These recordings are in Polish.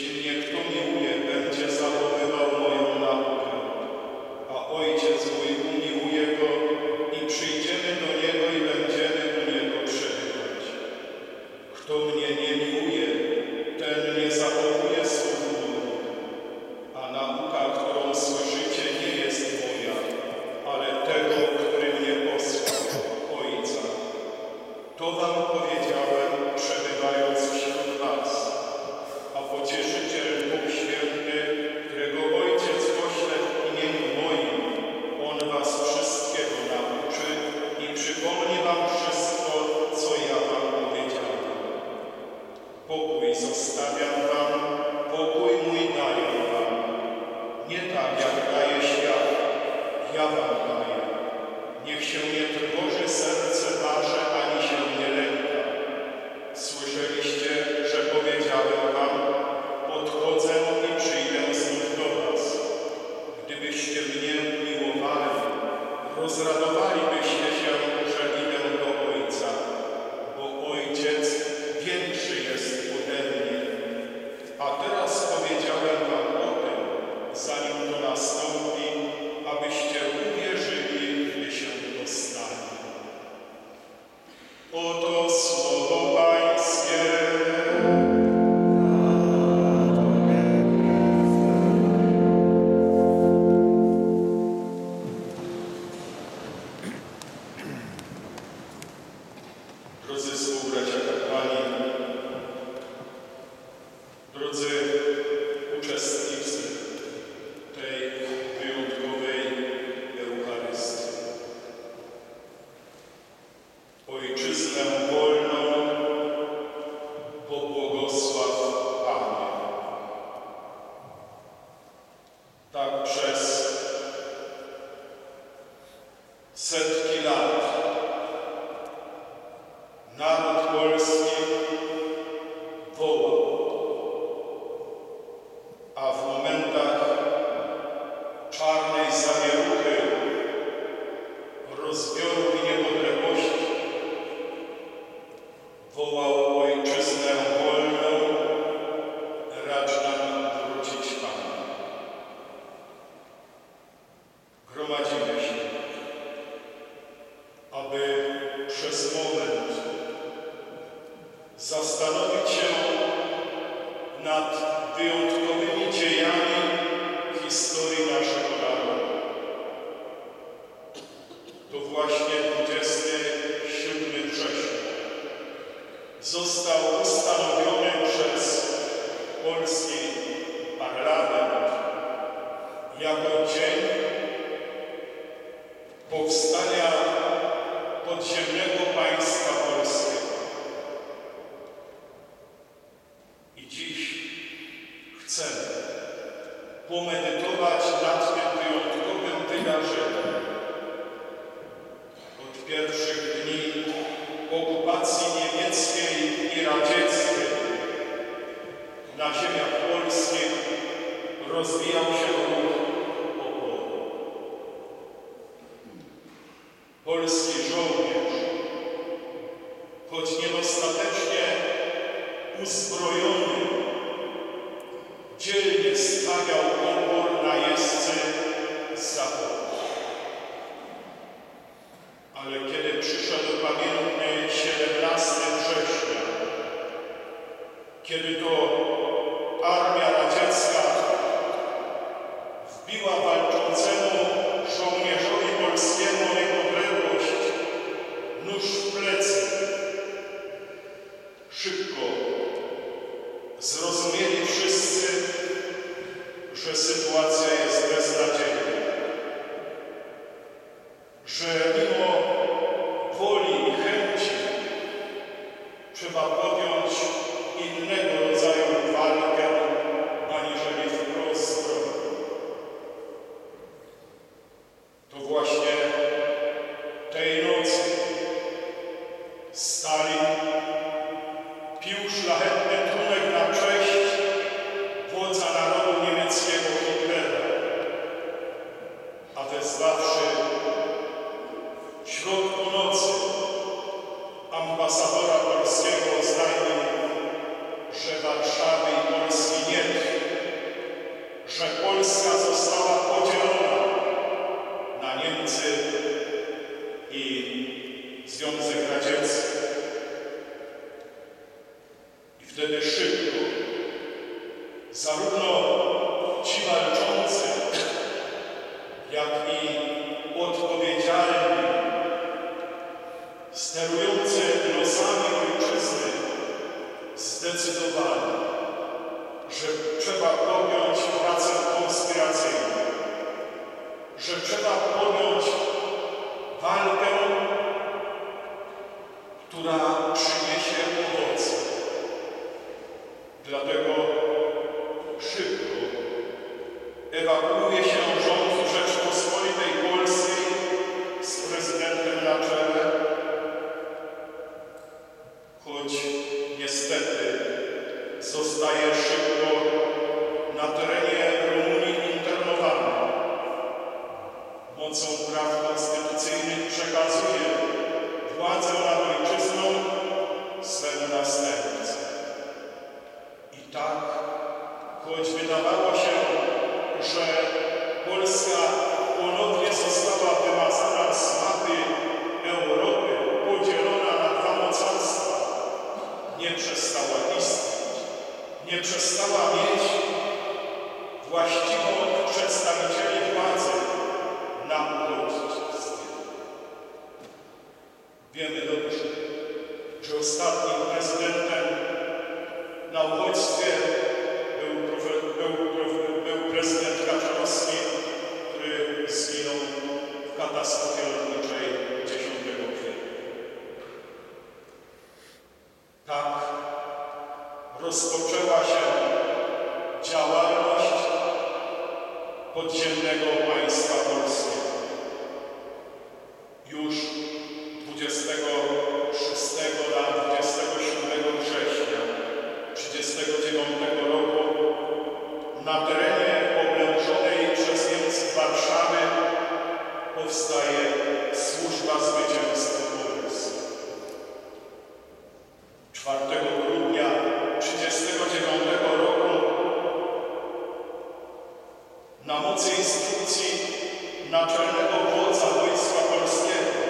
человек O oh, Bojuczy z właśnie 27 września, został ustanowiony przez polski parlament jako dzień powstania podziemnego państwa polskiego. I dziś chcemy pomedytować dzielnie stawiał opór na jeźdźce z zachodu. Ale kiedy przyszedł pamiętny 17 września, kiedy to armia radziecka wbiła walczącemu żołnierzowi polskiemu niepodległość nóż w plecy, szybko zrozumieli, że sytuacja jest beznadziejna, że mimo woli i chęci trzeba podjąć innego rodzaju walkę, aniżeli wprost To właśnie tej nocy Stalin pił szlachetny wtedy szybko, zarówno konstytucyjnych przekazuje władzę nad ojczyzną swemu następcy. I tak, choć wydawało się, że Polska ponownie została wymazana z mapy Europy, podzielona na dwa mocarstwa, nie przestała istnieć, nie przestała mieć właściwą podziemnego państwa polskiego. naczelnego wodza wojska polskiego.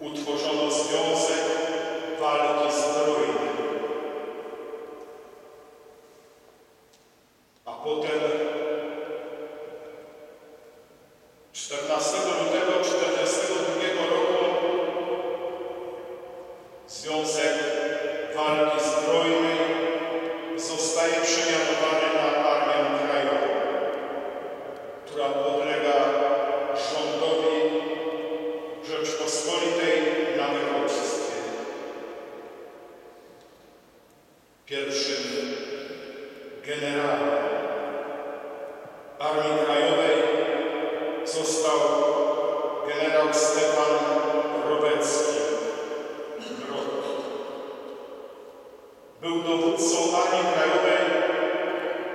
Utworzono związek Był dowódcą Armii Krajowej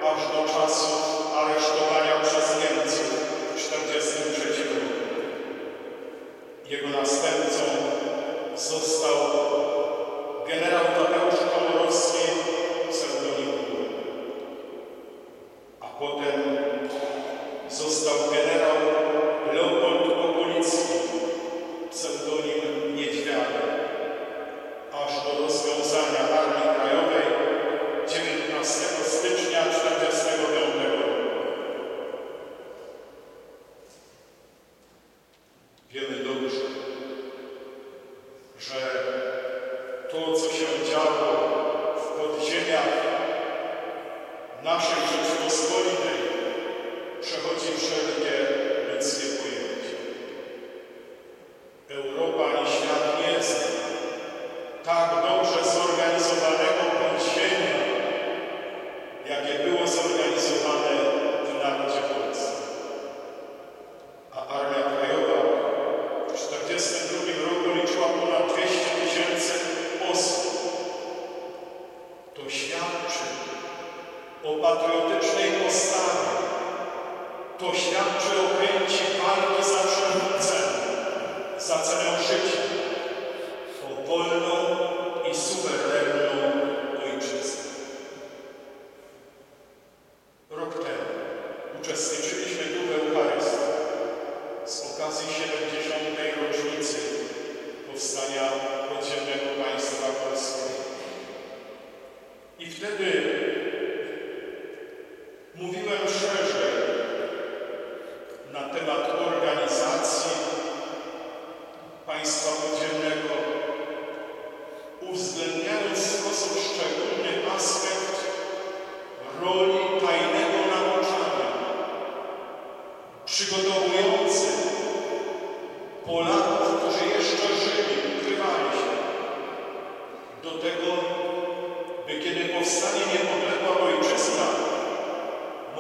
aż do czasu aresztowania przez Niemców w 1943 roku. Jego następcą Europa.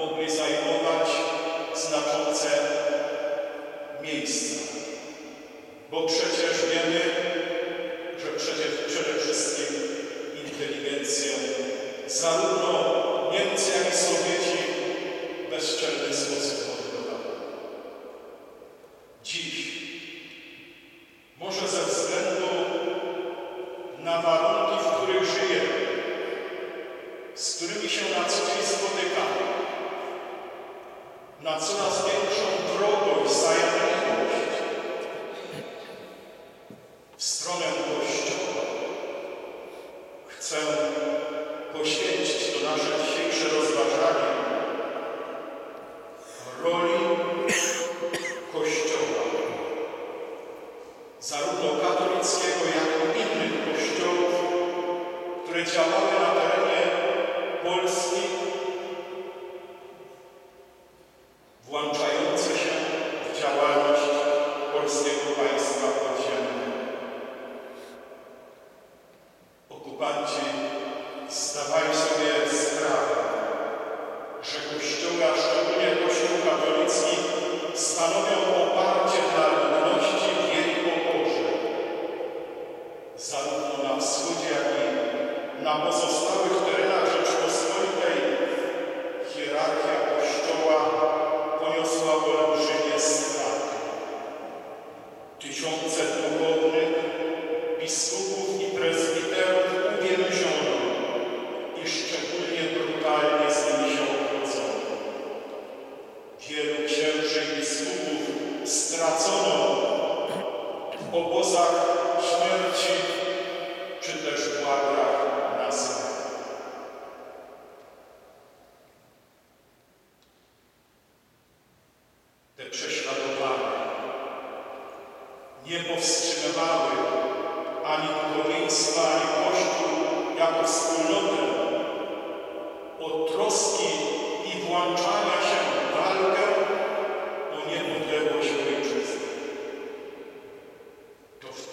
mogły zajmować znaczące miejsca. Bo przecież wiemy, że przecież przede wszystkim inteligencję zarówno Niemcy, jak i Sowieci w bezczelny sposób odbywały. Dziś, może ze względu na warunki, w których żyjemy, z którymi się na co dzień not so much. la so of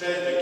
standing